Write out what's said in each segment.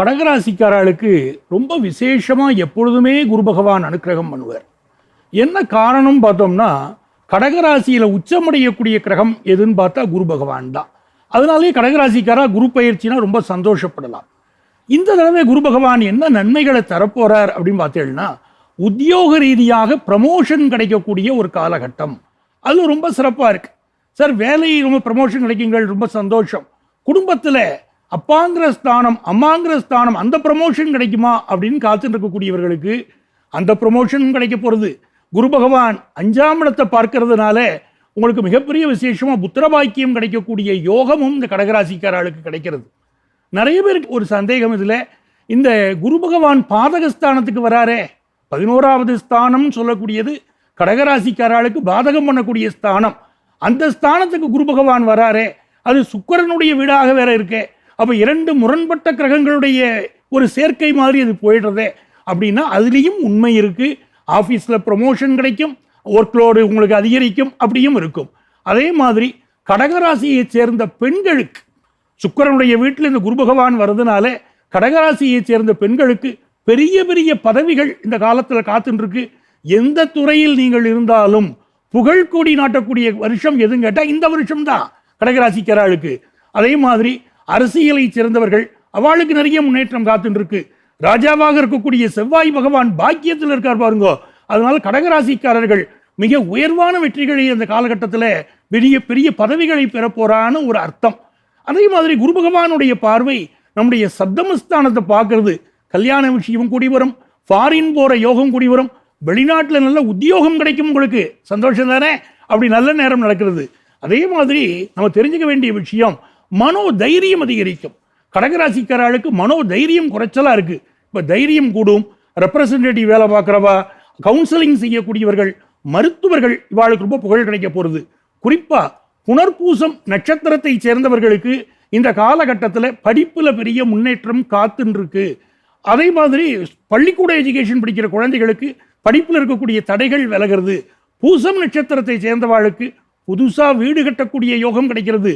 கடகராசிக்காரர்களுக்கு ரொம்ப விசேஷமாக எப்பொழுதுமே குரு பகவான் அனுக்கிரகம் பண்ணுவார். என்ன காரணம் பார்த்தோம்னா கடகராசியில் உச்சமடையக்கூடிய கிரகம் எதுன்னு பார்த்தா குரு பகவான் தான். அதனாலேயே கடகராசிக்காரா குரு பயிற்சினா ரொம்ப சந்தோஷப்படலாம். இந்த தடவை குரு பகவான் என்ன நன்மைகளை தரப்போகிறார் அப்படின்னு பார்த்தீங்கன்னா உத்தியோக ரீதியாக ப்ரமோஷன் கிடைக்கக்கூடிய ஒரு காலகட்டம். அது ரொம்ப சிறப்பாக இருக்குது சார் வேலை ரொம்ப ப்ரமோஷன் கிடைக்குங்கள் ரொம்ப சந்தோஷம். குடும்பத்தில் அப்பாங்கிற ஸ்தானம் அம்மாங்கிற ஸ்தானம் அந்த ப்ரமோஷன் கிடைக்குமா அப்படின்னு காத்துட்டு இருக்கக்கூடியவர்களுக்கு அந்த ப்ரமோஷனும் கிடைக்க போகிறது குரு பகவான் அஞ்சாம் இடத்தை பார்க்கறதுனால உங்களுக்கு மிகப்பெரிய விசேஷமாக புத்திரபாக்கியம் கிடைக்கக்கூடிய யோகமும் இந்த கடகராசிக்காரர்களுக்கு கிடைக்கிறது. நிறைய பேருக்கு ஒரு சந்தேகம் இதில் இந்த குரு பகவான் பாதகஸ்தானத்துக்கு வராரே. பதினோராவது ஸ்தானம் சொல்லக்கூடியது கடகராசிக்காரர்களுக்கு பாதகம் பண்ணக்கூடிய ஸ்தானம். அந்த ஸ்தானத்துக்கு குரு பகவான் வராரே. அது சுக்கரனுடைய வீடாக வேற இருக்கே. அப்போ இரண்டு முரண்பட்ட கிரகங்களுடைய ஒரு சேர்க்கை மாதிரி அது போயிடுறதே. அப்படின்னா அதுலேயும் உண்மை இருக்குது ஆஃபீஸில் ப்ரொமோஷன் கிடைக்கும். ஒர்க்லோடு உங்களுக்கு அதிகரிக்கும். அப்படியும் இருக்கும். அதே மாதிரி கடகராசியைச் சேர்ந்த பெண்களுக்கு சுக்கிரனுடைய வீட்டில் இந்த குரு பகவான் வர்றதுனால கடகராசியைச் சேர்ந்த பெண்களுக்கு பெரிய பெரிய பதவிகள் இந்த காலத்தில் காத்துருக்கு எந்த துறையில் நீங்கள் இருந்தாலும் புகழ் கூடி நாட்டக்கூடிய வருஷம் எதுன்னு கேட்டால் இந்த வருஷம் தான் கடகராசிக்காரர்களுக்கு. அதே மாதிரி அரசியலை சேர்ந்தவர்கள் அவளுக்கு நிறைய முன்னேற்றம் காத்துட்டு ராஜாவாக இருக்கக்கூடிய செவ்வாய் பகவான் பாக்கியத்தில் இருக்கார் பாருங்க. அதனால கடகராசிக்காரர்கள் மிக உயர்வான வெற்றிகளை அந்த காலகட்டத்தில் பெரிய பெரிய பதவிகளை பெறப்போறான்னு ஒரு அர்த்தம். அதே மாதிரி குரு பகவானுடைய பார்வை நம்முடைய சப்தமஸ்தானத்தை பார்க்கறது. கல்யாண விஷயம் கூடி வரும் ஃபாரின் போகிற யோகம் கூடி வரும் வெளிநாட்டில் நல்ல உத்தியோகம் கிடைக்கும் உங்களுக்கு. சந்தோஷம் தானே? அப்படி நல்ல நேரம் நடக்கிறது. அதே மாதிரி நம்ம தெரிஞ்சுக்க வேண்டிய விஷயம் மனோ தைரியம் அதிகரிக்கும். கடகராசிக்காரர்களுக்கு மனோ தைரியம் குறைச்சலாக இருக்குது இப்போ தைரியம் கூடும். ரெப்ரசன்டேட்டிவ் வேலை பார்க்குறவா கவுன்சிலிங் செய்யக்கூடியவர்கள் மருத்துவர்கள் இவாளுக்கு ரொம்ப புகழ் கிடைக்க போகிறது குறிப்பாக புனர்பூசம் நட்சத்திரத்தை சேர்ந்தவர்களுக்கு இந்த காலகட்டத்தில் படிப்பில் பெரிய முன்னேற்றம் காத்துன்ருக்கு. அதே மாதிரி பள்ளிக்கூட எஜுகேஷன் படிக்கிற குழந்தைகளுக்கு படிப்பில் இருக்கக்கூடிய தடைகள் விலகிறது. பூசம் நட்சத்திரத்தை சேர்ந்தவாளுக்கு புதுசாக வீடு கட்டக்கூடிய யோகம் கிடைக்கிறது.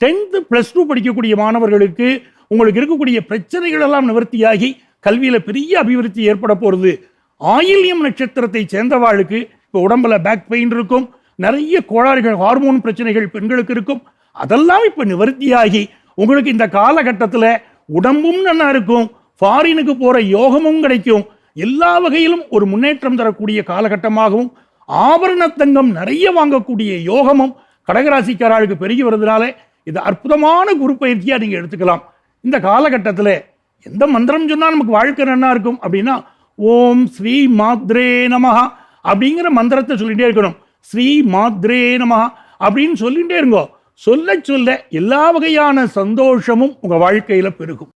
டென்த்து ப்ளஸ் டூ படிக்கக்கூடிய மாணவர்களுக்கு உங்களுக்கு இருக்கக்கூடிய பிரச்சனைகள் எல்லாம் நிவர்த்தியாகி கல்வியில் பெரிய அபிவிருத்தி ஏற்பட போகிறது ஆயில்யம் நட்சத்திரத்தை சேர்ந்தவாளுக்கு இப்போ உடம்புல பேக் பெயின் இருக்கும். நிறைய கோளாறுகள் ஹார்மோன் பிரச்சனைகள் பெண்களுக்கு இருக்கும். அதெல்லாம் இப்போ நிவர்த்தியாகி உங்களுக்கு இந்த காலகட்டத்தில் உடம்பும் நல்லா இருக்கும். ஃபாரினுக்கு போகிற யோகமும் கிடைக்கும். எல்லா வகையிலும் ஒரு முன்னேற்றம் தரக்கூடிய காலகட்டமாகவும் ஆபரண தங்கம் நிறைய வாங்கக்கூடிய யோகமும் கடகராசிக்காரர்களுக்கு பெருகி வருதுனால இது அற்புதமான குரு பயிற்சியாக நீங்கள் எடுத்துக்கலாம். இந்த காலகட்டத்தில் எந்த மந்திரம் சொன்னால் நமக்கு வாழ்க்கை நன்னா இருக்கும்? அப்படின்னா ஓம் ஸ்ரீ மாத்ரே நமஹா அப்படிங்கிற மந்திரத்தை சொல்லிகிட்டே இருக்கணும். ஸ்ரீ மாத்ரே நமஹா அப்படின்னு சொல்லிகிட்டே இருங்கோ. சொல்ல சொல்ல எல்லா வகையான சந்தோஷமும் உங்கள் வாழ்க்கையில் பெருகும்.